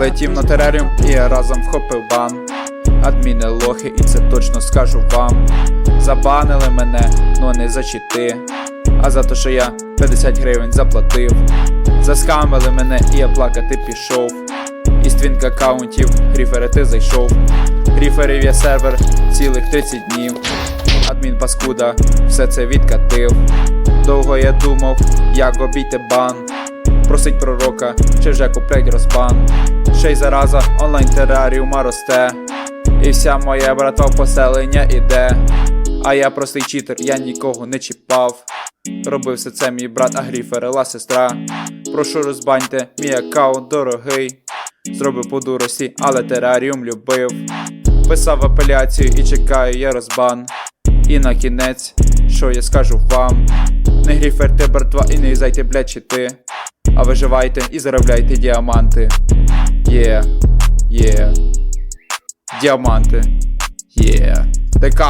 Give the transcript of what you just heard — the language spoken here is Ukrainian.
Летів на тераріум і я разом вхопив бан. Адміни лохи, і це точно скажу вам. Забанили мене, но не за чити. А за те, що я 50 гривень заплатив. Заскамили мене, і я плакати пішов. Із твінк аккаунтів гріфери ти зайшов. Гріферів є сервер цілих 30 днів. Адмін паскуда все це відкатив. Довго я думав, як обійти бан. Просить пророка, чи вже куплять розбан. Ще й зараза онлайн тераріума росте. І вся моя братва в поселення іде. А я простий читер, я нікого не чіпав. Робив все це мій брат, а гріферила сестра. Прошу розбаньте, мій аккаунт дорогий. Зробив по дурості, але тераріум любив. Писав апеляцію і чекаю я розбан. І на кінець, що я скажу вам. Не гріферте, братва, і не зайте, блядь, чити. А виживайте і заробляйте діаманти. Діаманти. Є. ДК.